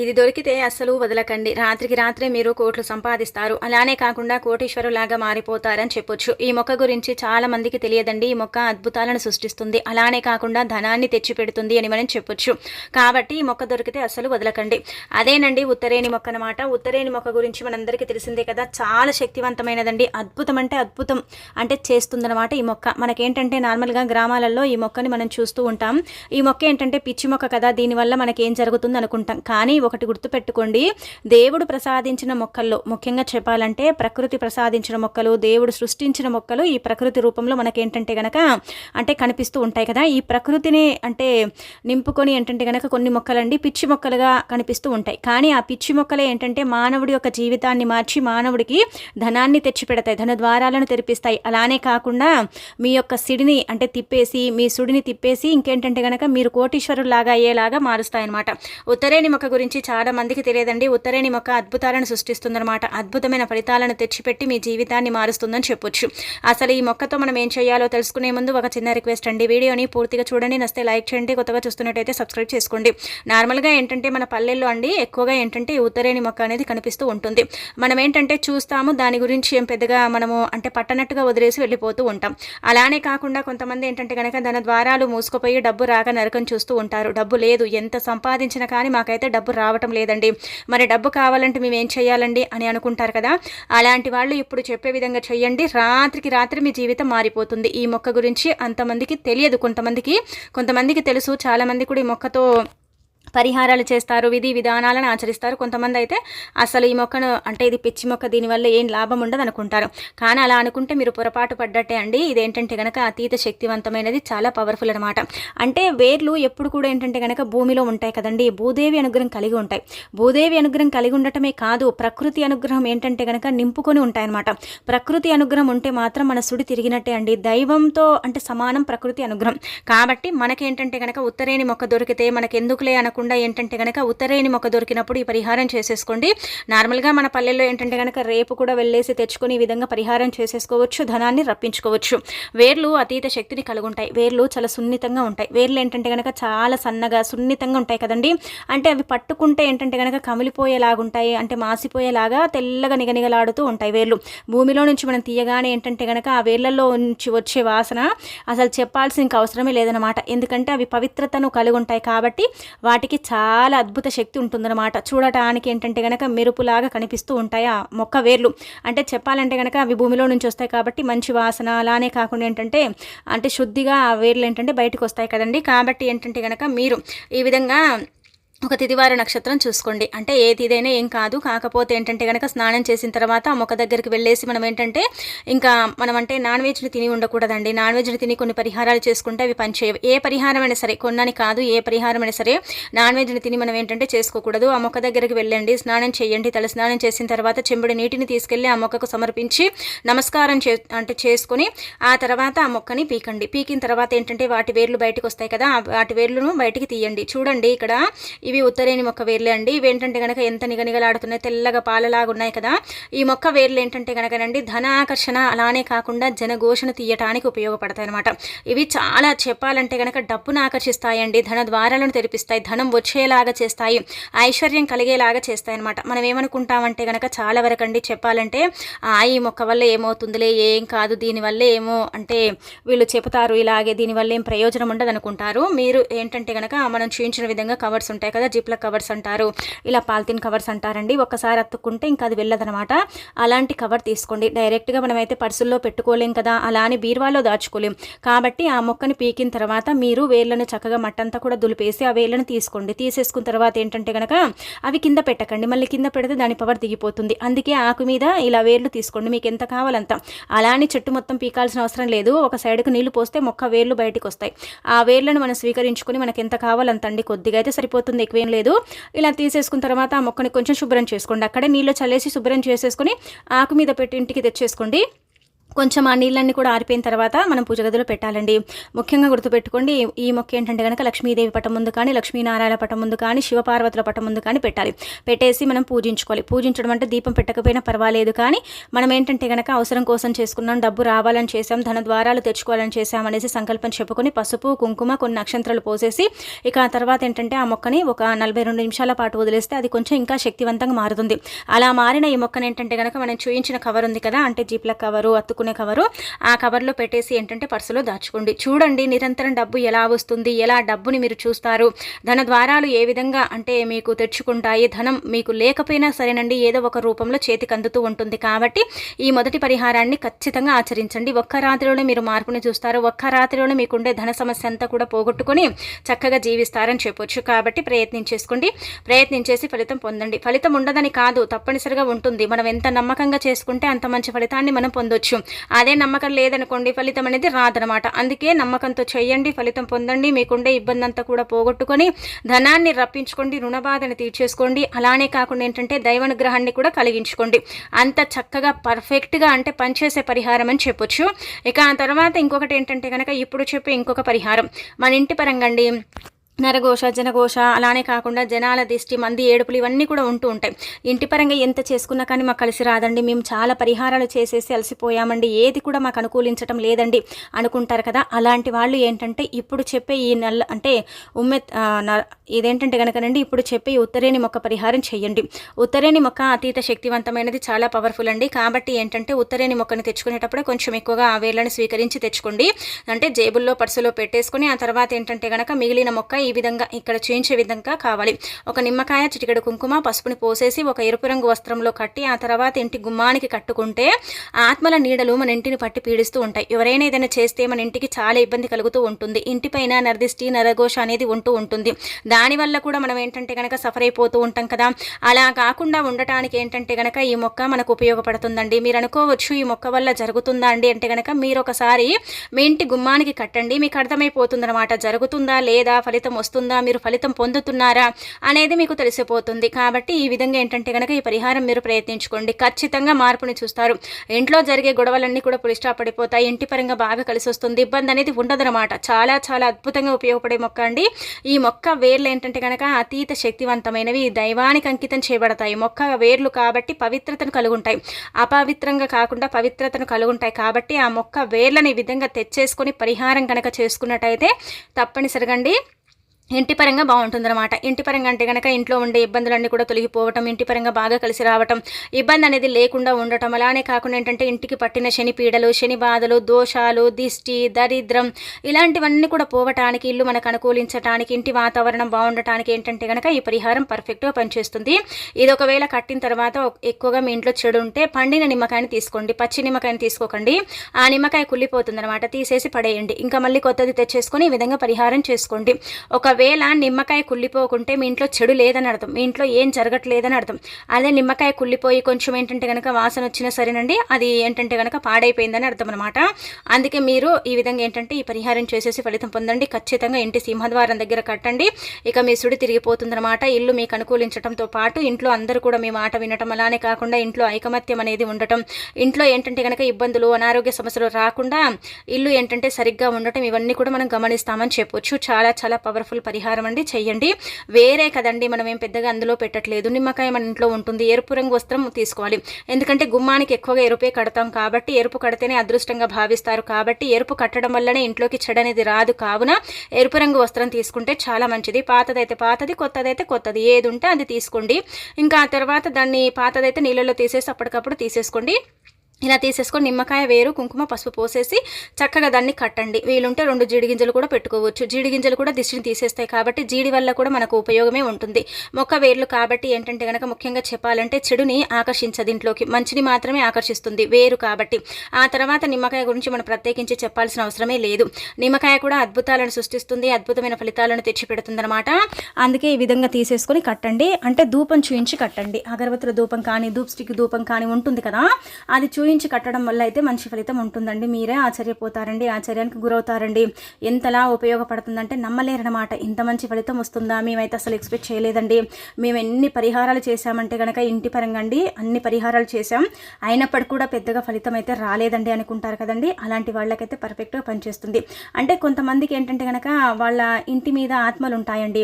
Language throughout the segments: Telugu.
ఇది దొరికితే అస్సలు వదలకండి. రాత్రికి రాత్రే మీరు కోట్లు సంపాదిస్తారు. అలానే కాకుండా కోటీశ్వరులాగా మారిపోతారని చెప్పొచ్చు. ఈ మొక్క గురించి చాలా మందికి తెలియదండి. ఈ మొక్క అద్భుతాలను సృష్టిస్తుంది. అలానే కాకుండా ధనాన్ని తెచ్చిపెడుతుంది అని మనం చెప్పొచ్చు. కాబట్టి ఈ మొక్క దొరికితే అస్సలు వదలకండి. అదేనండి ఉత్తరేణి మొక్క అనమాట ఉత్తరేణి మొక్క గురించి మనందరికీ తెలిసిందే కదా. చాలా శక్తివంతమైనదండి. అద్భుతం అంటే అద్భుతం అంటే చేస్తుందన్నమాట ఈ మొక్క. మనకేంటంటే నార్మల్గా గ్రామాలలో ఈ మొక్కని మనం చూస్తూ ఉంటాం. ఈ మొక్క ఏంటంటే పిచ్చి మొక్క కదా. దీనివల్ల మనకేం జరుగుతుంది అనుకుంటాం కానీ ఒకటి గుర్తుపెట్టుకోండి. దేవుడు ప్రసాదించిన మొక్కల్లో ముఖ్యంగా చెప్పాలంటే ప్రకృతి ప్రసాదించిన మొక్కలు దేవుడు సృష్టించిన మొక్కలు ఈ ప్రకృతి రూపంలో మనకేంటంటే గనక అంటే కనిపిస్తూ ఉంటాయి కదా. ఈ ప్రకృతిని అంటే నింపుకొని ఏంటంటే గనక కొన్ని మొక్కలండి పిచ్చి మొక్కలుగా కనిపిస్తూ ఉంటాయి. కానీ ఆ పిచ్చి మొక్కలే ఏంటంటే మానవుడి యొక్క జీవితాన్ని మార్చి మానవుడికి ధనాన్ని తెచ్చిపెడతాయి ధన ద్వారాలను తెరిపిస్తాయి. అలానే కాకుండా మీ యొక్క సిడిని అంటే తిప్పేసి మీ సుడిని తిప్పేసి ఇంకేంటంటే గనక మీరు కోటీశ్వరులాగా అయ్యేలాగా మారుస్తాయన్నమాట. ఉత్తరేణి మొక్క గురించి చాలా మందికి తెలియదండి. ఉత్తరేణి మొక్క అద్భుతాలను సృష్టిస్తుందన్నమాట. అద్భుతమైన ఫలితాలను తెచ్చిపెట్టి మీ జీవితాన్ని మారుస్తుందని చెప్పొచ్చు. అసలు ఈ మొక్కతో మనం ఏం చేయాలో తెలుసుకునే ముందు ఒక చిన్న రిక్వెస్ట్ అండి. వీడియోని పూర్తిగా చూడండి. నస్తే లైక్ చేయండి. కొత్తగా చూస్తున్నట్టయితే సబ్స్క్రైబ్ చేసుకోండి. నార్మల్గా ఏంటంటే మన పల్లెల్లో అండి ఎక్కువగా ఏంటంటే ఈ ఉత్తరేణి మొక్క అనేది కనిపిస్తూ ఉంటుంది. మనం ఏంటంటే చూస్తాము దాని గురించి ఏం పెద్దగా మనము అంటే పట్టనట్టుగా వదిలేసి వెళ్ళిపోతూ ఉంటాం. అలానే కాకుండా కొంతమంది ఏంటంటే కనుక దాని ద్వారాలు మూసుకుపోయి డబ్బు రాక నరకం చూస్తూ ఉంటారు. డబ్బు లేదు. ఎంత సంపాదించినా కానీ మాకైతే డబ్బు రావటం లేదండి. మరి డబ్బు కావాలంటే మేము ఏం చేయాలండి అని అనుకుంటారు కదా? అలాంటి వాళ్ళు ఇప్పుడు చెప్పే విధంగా చేయండి. రాత్రికి రాత్రి మీ జీవితం మారిపోతుంది. ఈ మొక్క గురించి అంతమందికి తెలియదు. కొంతమందికి కొంతమందికి తెలుసు. చాలామంది కూడా ఈ మొక్కతో పరిహారాలు చేస్తారు విధి విధానాలను ఆచరిస్తారు. కొంతమంది అయితే అసలు ఈ మొక్కను అంటే ఇది పిచ్చి మొక్క దీనివల్ల ఏం లాభం ఉండదు అనుకుంటారు. కానీ అలా అనుకుంటే మీరు పొరపాటు పడ్డట్టే అండి. ఇదేంటంటే కనుక అతీత శక్తివంతమైనది చాలా పవర్ఫుల్ అనమాట అంటే వేర్లు ఎప్పుడు కూడా ఏంటంటే కనుక భూమిలో ఉంటాయి కదండి. భూదేవి అనుగ్రహం కలిగి ఉంటాయి. భూదేవి అనుగ్రహం కలిగి ఉండటమే కాదు ప్రకృతి అనుగ్రహం ఏంటంటే కనుక నింపుకొని ఉంటాయన్నమాట ప్రకృతి అనుగ్రహం ఉంటే మాత్రం మన సుడి తిరిగినట్టే అండి. దైవంతో అంటే సమానం ప్రకృతి అనుగ్రహం. కాబట్టి మనకేంటంటే కనుక ఉత్తరేణి మొక్క దొరికితే మనకెందుకులే అనకుండా కాకుండా ఏంటంటే కనుక ఉత్తరేని మొక్క దొరికినప్పుడు ఈ పరిహారం చేసేసుకోండి. నార్మల్గా మన పల్లెల్లో ఏంటంటే కనుక రేపు కూడా వెళ్ళేసి తెచ్చుకొని ఈ విధంగా పరిహారం చేసేసుకోవచ్చు ధనాన్ని రప్పించుకోవచ్చు. వేర్లు అతీత శక్తిని కలిగి ఉంటాయి వేర్లు చాలా సున్నితంగా ఉంటాయి. వేర్లు ఏంటంటే కనుక చాలా సన్నగా సున్నితంగా ఉంటాయి కదండి. అంటే అవి పట్టుకుంటే ఏంటంటే కనుక కమిలిపోయేలాగా ఉంటాయి అంటే మాసిపోయేలాగా తెల్లగా నిగనిగలాడుతూ ఉంటాయి వేర్లు. భూమిలో నుంచి మనం తీయగానే ఏంటంటే కనుక ఆ వేర్లలో నుంచి వచ్చే వాసన అసలు చెప్పాల్సిన అవసరమే లేదనమాట ఎందుకంటే అవి పవిత్రతను కలిగి ఉంటాయి కాబట్టి వాటికి చాలా అద్భుత శక్తి ఉంటుందన్నమాట. చూడటానికి ఏంటంటే కనుక మెరుపులాగా కనిపిస్తూ ఉంటాయి ఆ మొక్క వేర్లు. అంటే చెప్పాలంటే కనుక అవి భూమిలో నుంచి వస్తాయి కాబట్టి మంచి వాసన అలానే కాకుండా ఏంటంటే అంటే శుద్ధిగా ఆ వేర్లు ఏంటంటే బయటకు వస్తాయి కదండి. కాబట్టి ఏంటంటే కనుక మీరు ఈ విధంగా ఒక తిదివార నక్షత్రం చూసుకోండి. అంటే ఏ తిదైనా ఏం కాదు. కాకపోతే ఏంటంటే కనుక స్నానం చేసిన తర్వాత ఆ మొక్క దగ్గరికి వెళ్ళేసి మనం ఏంటంటే ఇంకా మనం అంటే నాన్ వెజ్ని తిని ఉండకూడదండి. నాన్ వెజ్ని తిని కొన్ని పరిహారాలు చేసుకుంటే అవి పనిచేయవు. ఏ పరిహారమైనా సరే కొన్నని కాదు ఏ పరిహారమైనా సరే నాన్ వెజ్ని తిని మనం ఏంటంటే చేసుకోకూడదు. ఆ మొక్క దగ్గరికి వెళ్ళండి స్నానం చేయండి. తల స్నానం చేసిన తర్వాత చెంబుడి నీటిని తీసుకెళ్ళి ఆ మొక్కకు సమర్పించి నమస్కారం చే అంటే చేసుకొని ఆ తర్వాత ఆ మొక్కని పీకండి. పీకిన తర్వాత ఏంటంటే వాటి వేర్లు బయటకు వస్తాయి కదా వాటి వేర్లను బయటికి తీయండి. చూడండి ఇక్కడ ఇవి ఇవి ఉత్తరేణి మొక్క వేర్లే అండి. ఇవేంటంటే ఏంటంటే కనుక ఎంత నిగనిగలాడుతున్నాయి తెల్లగా పాలలాగా ఉన్నాయి కదా. ఈ మొక్క వేర్లు ఏంటంటే కనుకనండి ధన ఆకర్షణ అలానే కాకుండా జనఘోషణ తీయటానికి ఉపయోగపడతాయి అనమాట ఇవి చాలా చెప్పాలంటే కనుక డబ్బును ఆకర్షిస్తాయండి ధన ద్వారాలను తెరిపిస్తాయి ధనం వచ్చేలాగా చేస్తాయి ఐశ్వర్యం కలిగేలాగా చేస్తాయి అనమాట మనం ఏమనుకుంటామంటే కనుక చాలా వరకు అండి చెప్పాలంటే ఆ ఈ మొక్క వల్ల ఏమవుతుందిలే ఏం కాదు దీనివల్ల ఏమో అంటే వీళ్ళు చెబుతారు ఇలాగే దీనివల్ల ఏం ప్రయోజనం ఉండదు అనుకుంటారు మీరు ఏంటంటే కనుక మనం చూపించిన విధంగా కవర్స్ ఉంటాయి కదా జిప్ల కవర్స్ అంటారు. ఇలా పాలిథిన్ కవర్స్ అంటారండి. ఒకసారి అత్తుకుంటే ఇంకా అది వెళ్ళదనమాట. అలాంటి కవర్ తీసుకోండి. డైరెక్ట్గా మనమైతే పర్సుల్లో పెట్టుకోలేం కదా అలా అని బీరువాలో దాచుకోలేం. కాబట్టి ఆ మొక్కని పీకిన తర్వాత మీరు వేర్లను చక్కగా మట్టంతా కూడా దులిపేసి ఆ వేర్లను తీసుకోండి. తీసేసుకున్న తర్వాత ఏంటంటే కనుక అవి కింద పెట్టకండి. మళ్ళీ కింద పెడితే దాని పవర్ దిగిపోతుంది. అందుకే ఆకు మీద ఇలా వేర్లు తీసుకోండి. మీకు ఎంత కావాలంత. అలానే చెట్టు మొత్తం పీకాల్సిన అవసరం లేదు. ఒక సైడ్కు నీళ్ళు పోస్తే మొక్క వేర్లు బయటకు వస్తాయి ఆ వేర్లను మనం స్వీకరించుకొని మనకి ఎంత కావాలంత అండి కొద్దిగా అయితే సరిపోతుంది. ఎక్కువేం లేదు. ఇలా తీసేసుకున్న తర్వాత ఆ మొక్కని కొంచెం శుభ్రం చేసుకోండి. అక్కడే నీళ్ళు చల్లేసి శుభ్రం చేసేసుకొని ఆకు మీద పెట్టి ఇంటికి తెచ్చేసుకోండి. కొంచెం ఆ నీళ్ళన్నీ కూడా ఆరిపోయిన తర్వాత మనం పూజ గదిలో పెట్టాలండి. ముఖ్యంగా గుర్తుపెట్టుకోండి ఈ మొక్క ఏంటంటే కనుక లక్ష్మీదేవి పటం ముందు కానీ లక్ష్మీనారాయణ పటం ముందు కానీ శివపార్వతుల పటం ముందు కానీ పెట్టాలి. పెట్టేసి మనం పూజించుకోవాలి. పూజించడం అంటే దీపం పెట్టకపోయినా పర్వాలేదు కానీ మనం ఏంటంటే కనుక అవసరం కోసం చేసుకున్నాం డబ్బు రావాలని చేసాం ధన ద్వారాలు తెచ్చుకోవాలని చేసాం అనేసి సంకల్పం చెప్పుకొని పసుపు కుంకుమ కొన్ని నక్షత్రాలు పోసేసి ఇక ఆ తర్వాత ఏంటంటే ఆ మొక్కని ఒక నలభై రెండు నిమిషాల పాటు వదిలేస్తే అది కొంచెం ఇంకా శక్తివంతంగా మారుతుంది. అలా మారిన ఈ మొక్కను ఏంటంటే కనుక మనం చూయించిన కవర్ ఉంది కదా అంటే జీప్ల కవరు అత్తుకున్న పెట్టుకునే కవరు. ఆ కవర్లో పెట్టేసి ఏంటంటే పర్సులో దాచుకోండి. చూడండి నిరంతరం డబ్బు ఎలా వస్తుంది ఎలా డబ్బుని మీరు చూస్తారు. ధన ద్వారాలు ఏ విధంగా అంటే మీకు తెచ్చుకుంటాయి ధనం మీకు లేకపోయినా సరేనండి ఏదో ఒక రూపంలో చేతికి అందుతూ ఉంటుంది. కాబట్టి ఈ మొదటి పరిహారాన్ని ఖచ్చితంగా ఆచరించండి. ఒక్క రాత్రిలోనే మీరు మార్పుని చూస్తారు. ఒక్క రాత్రిలోనే మీకుండే ధన సమస్య అంతా కూడా పోగొట్టుకొని చక్కగా జీవిస్తారని చెప్పొచ్చు. కాబట్టి ప్రయత్నం చేసుకోండి ప్రయత్నం చేసి ఫలితం పొందండి. ఫలితం ఉండదని కాదు తప్పనిసరిగా ఉంటుంది. మనం ఎంత నమ్మకంగా చేసుకుంటే అంత మంచి ఫలితాన్ని మనం పొందొచ్చు. అదే నమ్మకం లేదనుకోండి ఫలితం అనేది రాదనమాట. అందుకే నమ్మకంతో చేయండి ఫలితం పొందండి మీకుండే ఇబ్బంది అంతా కూడా పోగొట్టుకొని ధనాన్ని రప్పించుకోండి రుణబాధను తీర్చేసుకోండి. అలానే కాకుండా ఏంటంటే దైవానుగ్రహాన్ని కూడా కలిగించుకోండి. అంత చక్కగా పర్ఫెక్ట్గా అంటే పనిచేసే పరిహారం అని చెప్పొచ్చు. ఇక ఆ తర్వాత ఇంకొకటి ఏంటంటే కనుక ఇప్పుడు చెప్పే ఇంకొక పరిహారం. మన ఇంటి పరంగా అండి. నరఘోష జనఘోష అలానే కాకుండా జనాల దిష్టి మంది ఏడుపులు ఇవన్నీ కూడా ఉంటూ ఉంటాయి. ఇంటి పరంగా ఎంత చేసుకున్నా కానీ మాకు కలిసి రాదండి. మేము చాలా పరిహారాలు చేసేసి అలసిపోయామండి. ఏది కూడా మాకు అనుకూలించటం లేదండి అనుకుంటారు కదా. అలాంటి వాళ్ళు ఏంటంటే ఇప్పుడు చెప్పే ఈ నల్ల అంటే ఉమ్మె ఇదేంటంటే కనుకనండి ఇప్పుడు చెప్పే ఈ ఉత్తరేణి మొక్క పరిహారం చేయండి ఉత్తరేణి మొక్క అతీత శక్తివంతమైనది చాలా పవర్ఫుల్ అండి. కాబట్టి ఏంటంటే ఉత్తరేణి మొక్కని తెచ్చుకునేటప్పుడే కొంచెం ఎక్కువగా ఆ వేర్లను స్వీకరించి తెచ్చుకోండి. అంటే జేబుల్లో పర్సులో పెట్టేసుకుని ఆ తర్వాత ఏంటంటే కనుక మిగిలిన మొక్క ఈ విధంగా ఇక్కడ చేయించే విధంగా కావాలి. ఒక నిమ్మకాయ చిటికెడు కుంకుమ పసుపుని పోసేసి ఒక ఎరుపు రంగు వస్త్రంలో కట్టి ఆ తర్వాత ఇంటి గుమ్మానికి కట్టుకుంటే ఆత్మల నీడలు మన ఇంటిని పట్టి పీడిస్తూ ఉంటాయి. ఎవరైనా ఏదైనా చేస్తే మన ఇంటికి చాలా ఇబ్బంది కలుగుతూ ఉంటుంది. ఇంటిపైన నరదిష్టి నరఘోష అనేది ఉంటూ ఉంటుంది. దానివల్ల కూడా మనం ఏంటంటే కనుక సఫర్ అయిపోతూ ఉంటాం కదా. అలా కాకుండా ఉండటానికి ఏంటంటే కనుక ఈ మొక్క మనకు ఉపయోగపడుతుందండి. మీరు అనుకోవచ్చు ఈ మొక్క వల్ల జరుగుతుందా అండి అంటే కనుక మీరు ఒకసారి మీ ఇంటి గుమ్మానికి కట్టండి. మీకు అర్థమైపోతుంది అనమాట జరుగుతుందా లేదా? ఫలితం వస్తుందా? మీరు ఫలితం పొందుతున్నారా? అనేది మీకు తెలిసిపోతుంది. కాబట్టి ఈ విధంగా ఏంటంటే కనుక ఈ పరిహారం మీరు ప్రయత్నించుకోండి. ఖచ్చితంగా మార్పుని చూస్తారు. ఇంట్లో జరిగే గొడవలన్నీ కూడా పులిస్టా పడిపోతాయి. ఇంటి పరంగా బాగా కలిసి వస్తుంది. ఇబ్బంది అనేది ఉండదనమాట చాలా చాలా అద్భుతంగా ఉపయోగపడే మొక్క అండి. ఈ మొక్క వేర్లు ఏంటంటే కనుక అతీత శక్తివంతమైనవి. దైవానికి అంకితం చేయబడతాయి. మొక్క వేర్లు కాబట్టి పవిత్రతను కలుగుంటాయి. అపవిత్రంగా కాకుండా పవిత్రతను కలుగుంటాయి. కాబట్టి ఆ మొక్క వేర్లను ఈ విధంగా తెచ్చేసుకొని పరిహారం కనుక చేసుకున్నట్టయితే తప్పనిసరిగా ఇంటి పరంగా బాగుంటుందన్నమాట. ఇంటి పరంగా అంటే కనుక ఇంట్లో ఉండే ఇబ్బందులన్నీ కూడా తొలగిపోవటం ఇంటి పరంగా బాగా కలిసి రావటం ఇబ్బంది అనేది లేకుండా ఉండటం. అలానే కాకుండా ఏంటంటే ఇంటికి పట్టిన శని పీడలు శని బాధలు దోషాలు దిష్టి దరిద్రం ఇలాంటివన్నీ కూడా పోవటానికి ఇల్లు మనకు అనుకూలించడానికి ఇంటి వాతావరణం బాగుండటానికి ఏంటంటే కనుక ఈ పరిహారం పర్ఫెక్ట్గా పనిచేస్తుంది. ఇది ఒకవేళ కట్టిన తర్వాత ఎక్కువగా మీ ఇంట్లో చెడు ఉంటే పండిన నిమ్మకాయని తీసుకోండి. పచ్చి నిమ్మకాయని తీసుకోకండి. ఆ నిమ్మకాయ కుళ్ళిపోతుంది అనమాట తీసేసి పడేయండి. ఇంకా మళ్ళీ కొత్తది తెచ్చేసుకొని ఈ విధంగా పరిహారం చేసుకోండి. ఒక ఒకవేళ నిమ్మకాయ కుళ్ళిపోకుంటే మీ ఇంట్లో చెడు లేదని అర్థం. మీ ఇంట్లో ఏం జరగట్లేదని అర్థం. అదే నిమ్మకాయ కుళ్ళిపోయి కొంచెం ఏంటంటే కనుక వాసన వచ్చినా సరేనండి అది ఏంటంటే కనుక పాడైపోయిందని అర్థం అనమాట అందుకే మీరు ఈ విధంగా ఏంటంటే ఈ పరిహారం చేసేసి ఫలితం పొందండి. ఖచ్చితంగా ఇంటి సింహద్వారం దగ్గర కట్టండి. ఇక మీ సుడి తిరిగిపోతుందన్నమాట. ఇల్లు మీకు అనుకూలించడంతో పాటు ఇంట్లో అందరూ కూడా మీ మాట వినటం అలానే కాకుండా ఇంట్లో ఐకమత్యం అనేది ఉండటం. ఇంట్లో ఏంటంటే కనుక ఇబ్బందులు అనారోగ్య సమస్యలు రాకుండా ఇల్లు ఏంటంటే సరిగ్గా ఉండటం ఇవన్నీ కూడా మనం గమనిస్తామని చెప్పొచ్చు. చాలా చాలా పవర్ఫుల్ పరిహారం అండి చెయ్యండి. వేరే కదండి మనం ఏం పెద్దగా అందులో పెట్టట్లేదు. నిమ్మకాయ మన ఇంట్లో ఉంటుంది. ఎరుపు రంగు వస్త్రం తీసుకోవాలి. ఎందుకంటే గుమ్మానికి ఎక్కువగా ఎరుపే కడతాం కాబట్టి ఎరుపు కడితేనే అదృష్టంగా భావిస్తారు. కాబట్టి ఎరుపు కట్టడం వల్లనే ఇంట్లోకి చెడనేది రాదు. కావున ఎరుపు రంగు వస్త్రం తీసుకుంటే చాలా మంచిది. పాతదైతే పాతది కొత్తదైతే కొత్తది. ఏది ఉంటే అది తీసుకోండి. ఇంకా ఆ తర్వాత దాన్ని పాతదైతే నీళ్ళలో తీసేసి అప్పటికప్పుడు తీసేసుకోండి. ఇలా తీసేసుకొని నిమ్మకాయ వేరు కుంకుమ పసుపు పోసేసి చక్కగా దాన్ని కట్టండి. వీలుంటే రెండు జీడి గింజలు కూడా పెట్టుకోవచ్చు. జీడి గింజలు కూడా దిష్టిని తీసేస్తాయి కాబట్టి జీడి వల్ల కూడా మనకు ఉపయోగమే ఉంటుంది. మొక్క వేర్లు కాబట్టి ఏంటంటే కనుక ముఖ్యంగా చెప్పాలంటే చెడుని ఆకర్షించదు ఇంట్లోకి. మంచిని మాత్రమే ఆకర్షిస్తుంది వేరు కాబట్టి. ఆ తర్వాత నిమ్మకాయ గురించి మనం ప్రత్యేకించి చెప్పాల్సిన అవసరమే లేదు. నిమ్మకాయ కూడా అద్భుతాలను సృష్టిస్తుంది అద్భుతమైన ఫలితాలను తెచ్చిపెడుతుందన్నమాట. అందుకే ఈ విధంగా తీసేసుకొని కట్టండి. అంటే ధూపం చూయించి కట్టండి. అగరవత్తుల ధూపం కానీ ధూప్ స్టిక్ ధూపం కానీ ఉంటుంది కదా అది చూ చూయించి కట్టడం వల్ల అయితే మంచి ఫలితం ఉంటుందండి. మీరే ఆశ్చర్యపోతారండి ఆశ్చర్యానికి గురవుతారండి. ఎంతలా ఉపయోగపడుతుందంటే నమ్మలేరనమాట ఇంత మంచి ఫలితం వస్తుందా? మేమైతే అసలు ఎక్స్పెక్ట్ చేయలేదండి. మేము ఎన్ని పరిహారాలు చేశామంటే కనుక ఇంటి పరంగా అండి అన్ని పరిహారాలు చేశాం. అయినప్పటికీ కూడా పెద్దగా ఫలితం అయితే రాలేదండి అనుకుంటారు కదండి. అలాంటి వాళ్ళకైతే పర్ఫెక్ట్గా పనిచేస్తుంది. అంటే కొంతమందికి ఏంటంటే కనుక వాళ్ళ ఇంటి మీద ఆత్మలు ఉంటాయండి.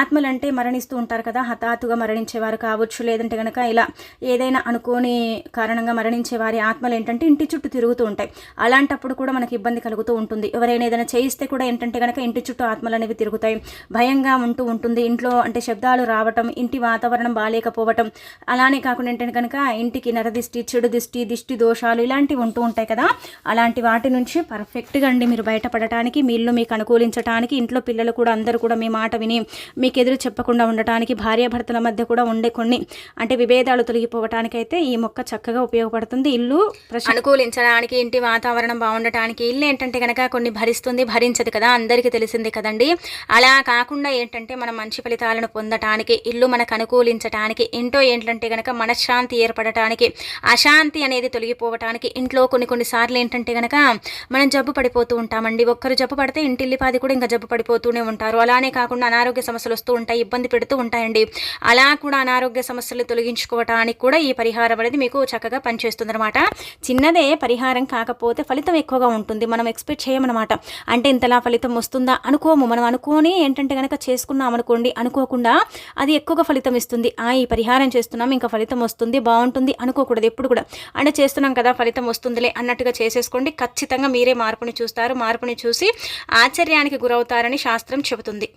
ఆత్మలు అంటే మరణిస్తూ ఉంటారు కదా హఠాత్తుగా మరణించేవారు కావచ్చు. లేదంటే కనుక ఇలా ఏదైనా అనుకోని కారణంగా మరణించే వారి ఆత్మలు ఏంటంటే ఇంటి చుట్టూ తిరుగుతూ ఉంటాయి. అలాంటప్పుడు కూడా మనకి ఇబ్బంది కలుగుతూ ఉంటుంది. ఎవరైనా ఏదైనా చేయిస్తే కూడా ఏంటంటే కనుక ఇంటి చుట్టూ ఆత్మలు అనేవి తిరుగుతాయి. భయంగా ఉంటూ ఉంటుంది. ఇంట్లో అంటే శబ్దాలు రావటం ఇంటి వాతావరణం బాగాలేకపోవటం అలానే కాకుండా ఏంటంటే కనుక ఇంటికి నరదిష్టి చెడు దిష్టి దిష్టి దోషాలు ఇలాంటివి ఉంటూ ఉంటాయి కదా. అలాంటి వాటి నుంచి పర్ఫెక్ట్గా అండి మీరు బయటపడటానికి మీ ఇల్లు మీకు అనుకూలించడానికి ఇంట్లో పిల్లలు కూడా అందరూ కూడా మీ మాట విని మీకు ఎదురు చెప్పకుండా ఉండటానికి భార్యాభర్తల మధ్య కూడా ఉండే కొన్ని అంటే విభేదాలు తొలగిపోవటానికి అయితే ఈ మొక్క చక్కగా ఉపయోగపడుతుంది. ఇల్లు అనుకూలించడానికి ఇంటి వాతావరణం బాగుండటానికి ఇల్లు ఏంటంటే కనుక కొన్ని భరిస్తుంది భరించదు కదా అందరికీ తెలిసిందే కదండి. అలా కాకుండా ఏంటంటే మనం మంచి ఫలితాలను పొందటానికి ఇల్లు మనకు అనుకూలించటానికి ఇంట్లో ఏంటంటే కనుక మనశ్శాంతి ఏర్పడటానికి అశాంతి అనేది తొలగిపోవటానికి ఇంట్లో కొన్ని కొన్ని సార్లు ఏంటంటే కనుక మనం జబ్బు పడిపోతూ ఉంటామండి. ఒక్కరు జబ్బు పడితే ఇంటిల్లిపాది కూడా ఇంకా జబ్బు పడిపోతూనే ఉంటారు. అలానే కాకుండా అనారోగ్య సమస్యలు వస్తూ ఉంటాయి ఇబ్బంది పెడుతూ ఉంటాయండి. అలా కూడా అనారోగ్య సమస్యలు తొలగించుకోవటానికి కూడా ఈ పరిహారం అనేది మీకు చక్కగా పనిచేస్తుంది అనమాట చిన్నదే పరిహారం కాకపోతే ఫలితం ఎక్కువగా ఉంటుంది. మనం ఎక్స్పెక్ట్ చేయమన్నమాట. అంటే ఇంతలా ఫలితం వస్తుందా అనుకోము. మనం అనుకోని ఏంటంటే కనుక చేసుకున్నాం అనుకోండి అనుకోకుండా అది ఎక్కువగా ఫలితం ఇస్తుంది. ఆ ఈ పరిహారం చేస్తున్నాం ఇంకా ఫలితం వస్తుంది బాగుంటుంది అనుకోకూడదు ఎప్పుడు కూడా. అంటే చేస్తున్నాం కదా ఫలితం వస్తుందిలే అన్నట్టుగా చేసేసుకోండి. ఖచ్చితంగా మీరే మార్పుని చూస్తారు. మార్పుని చూసి ఆశ్చర్యానికి గురవుతారని శాస్త్రం చెబుతుంది.